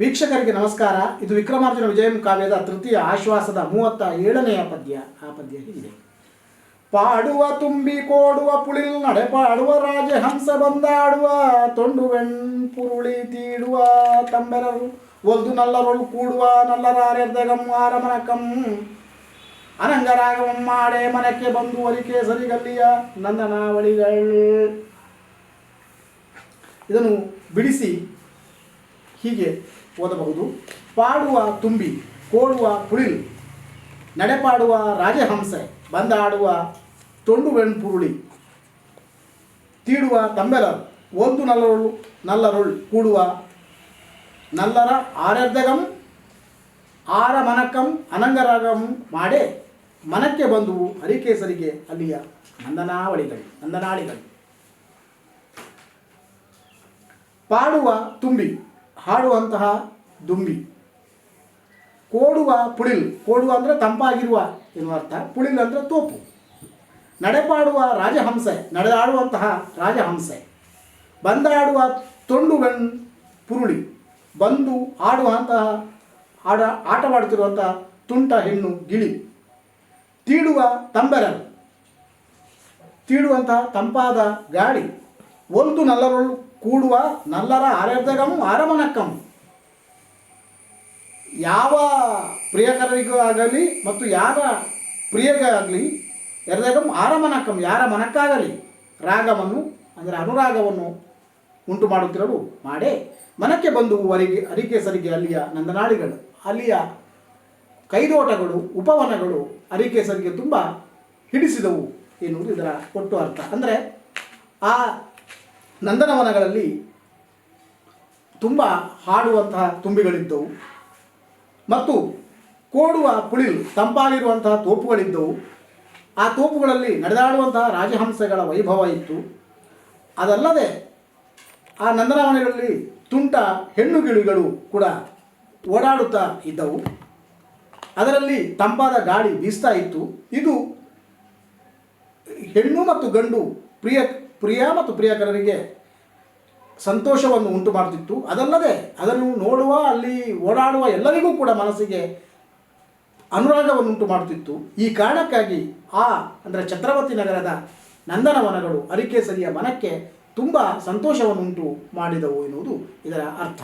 ವೀಕ್ಷಕರಿಗೆ ನಮಸ್ಕಾರ. ಇದು ವಿಕ್ರಮಾರ್ಜುನ ವಿಜಯಂ ಕಾವ್ಯದ ತೃತೀಯ ಆಶ್ವಾಸದ ಮೂವತ್ತ ಏಳನೆಯ ಪದ್ಯ. ಆ ಪದ್ಯ ಇದೆ. ಪಾಡುವ ತುಂಬಿ ಕೋಡುವ ಪುಳಿಲ್ ನಡೆ ಪಾಡುವ ರಾಜಹಂಸ ಬಂದಾಡುವ, ತೊಂಡು ಪುರುಳಿ ತೀಡುವ ತಂಬೆರರು, ಒಲ್ದು ನಲ್ಲರೊಳು ಕೂಡುವ ನಲ್ಲರಾರ್ಯರ್ದಗಂ ಆರಮನಕಂ ಅನಂಗರಾಗವಂ ಮಾಡೆ ಮನಕ್ಕೆ ಬಂದು ಒಲಿಕೆ ಸರಿಗಲ್ಲಿಯ ನಂದನಾವಳಿಗಳು. ಇದನ್ನು ಬಿಡಿಸಿ ಹೀಗೆ ಓದಬಹುದು. ಪಾಡುವ ತುಂಬಿ ಕೋಡುವ ಪುಳಿಲ್ ನಡೆಪಾಡುವ ರಾಜಹಂಸೆ, ಬಂದಾಡುವ ತೊಂಡು ವೆಣ್ಪುರುಳಿ ತೀಡುವ ತಂಬೆಲ ಒಂದು ನಲ್ಲರೊಳು, ನಲ್ಲರೊಳ್ ಕೂಡುವ ನಲ್ಲರ ಆರರ್ಧಗಂ ಆರ ಮನಕಂ ಅನಂಗರಾಗಂ ಮಾಡೇ ಮನಕ್ಕೆ ಬಂದು ಹರಿಕೇಸರಿಗೆ ಅಲ್ಲಿಯ ನಂದನಾವಳಿಗಳು, ನಂದನಾಳಿಗಳು. ಪಾಡುವ ತುಂಬಿ ಹಾಡುವಂತಹ ದುಂಬಿ. ಕೋಡುವ ಪುಳಿಲ್, ಕೋಡುವ ಅಂದರೆ ತಂಪಾಗಿರುವ ಎನ್ನುವ ಅರ್ಥ. ಪುಳಿಲ್ ಅಂದರೆ ತೋಪು. ನಡೆಪಾಡುವ ರಾಜಹಂಸೆ, ನಡೆದಾಡುವಂತಹ ರಾಜಹಂಸೆ. ಬಂದಾಡುವ ತೊಂಡುಗಣ್ ಪುರುಳಿ, ಬಂದು ಆಡುವಂತಹ, ಆಡ, ಆಟವಾಡುತ್ತಿರುವಂತಹ ತುಂಟ ಹೆಣ್ಣು ಗಿಳಿ. ತೀಡುವ ತಂಬೆರರು ತೀಡುವಂತಹ ತಂಪಾದ ಗಾಳಿ. ಒಂದು ನಲ್ಲರೊಳು ಕೂಡುವ ನಲ್ಲರ ಆರರ್ಧಗಂ ಆರಮನಕ್ಕಂ. ಯಾವ ಪ್ರಿಯಕರಿಗೂ ಆಗಲಿ ಮತ್ತು ಯಾರ ಪ್ರಿಯಗಾಗಲಿ ಎರದಗಂ ಆರಮನಕ್ಕಂ. ಯಾರ ಮನಕ್ಕಾಗಲಿ ರಾಗವನ್ನು, ಅಂದರೆ ಅನುರಾಗವನ್ನು ಉಂಟು ಮಾಡುತ್ತಿರಲು ಮಾಡೇ. ಮನಕ್ಕೆ ಬಂದು ಅರಿಗೆ ಅರಿಕೆ ಸರಿಗೆ ಅಲ್ಲಿಯ ನಂದನಾಡಿಗಳು, ಅಲ್ಲಿಯ ಕೈದೋಟಗಳು, ಉಪವನಗಳು ಅರಿಕೆ ಸರಿಗೆ ತುಂಬ ಹಿಡಿಸಿದವು ಎನ್ನುವುದು ಇದರ ಒಟ್ಟು ಅರ್ಥ. ಅಂದರೆ ಆ ನಂದನವನಗಳಲ್ಲಿ ತುಂಬ ಹಾಡುವಂತಹ ತುಂಬಿಗಳಿದ್ದವು. ಮತ್ತು ಕೋಡುವ ಪುಳಿಲ್ ತಂಪಾಗಿರುವಂತಹ ತೋಪುಗಳಿದ್ದವು. ಆ ತೋಪುಗಳಲ್ಲಿ ನಡೆದಾಡುವಂತಹ ರಾಜಹಂಸಗಳ ವೈಭವ ಇತ್ತು. ಅದಲ್ಲದೆ ಆ ನಂದನವನಗಳಲ್ಲಿ ತುಂಟ ಹೆಣ್ಣು ಗಿಳಿಗಳು ಕೂಡ ಓಡಾಡುತ್ತಾ ಇದ್ದವು. ಅದರಲ್ಲಿ ತಂಪಾದ ಗಾಳಿ ಬೀಸ್ತಾ ಇತ್ತು. ಇದು ಹೆಣ್ಣು ಮತ್ತು ಗಂಡು ಪ್ರಿಯ ಪ್ರಿಯ ಮತ್ತು ಪ್ರಿಯಕರರಿಗೆ ಸಂತೋಷವನ್ನು ಉಂಟು ಮಾಡುತ್ತಿತ್ತು. ಅದಲ್ಲದೆ ಅದನ್ನು ನೋಡುವ, ಅಲ್ಲಿ ಓಡಾಡುವ ಎಲ್ಲರಿಗೂ ಕೂಡ ಮನಸ್ಸಿಗೆ ಅನುರಾಗವನ್ನು ಉಂಟು ಮಾಡುತ್ತಿತ್ತು. ಈ ಕಾರಣಕ್ಕಾಗಿ ಆ, ಅಂದರೆ ಛತ್ರವತಿ ನಗರದ ನಂದನವನಗಳು ಅರಿಕೇಸರಿಯ ಮನಕ್ಕೆ ತುಂಬ ಸಂತೋಷವನ್ನುಂಟು ಮಾಡಿದವು ಎನ್ನುವುದು ಇದರ ಅರ್ಥ.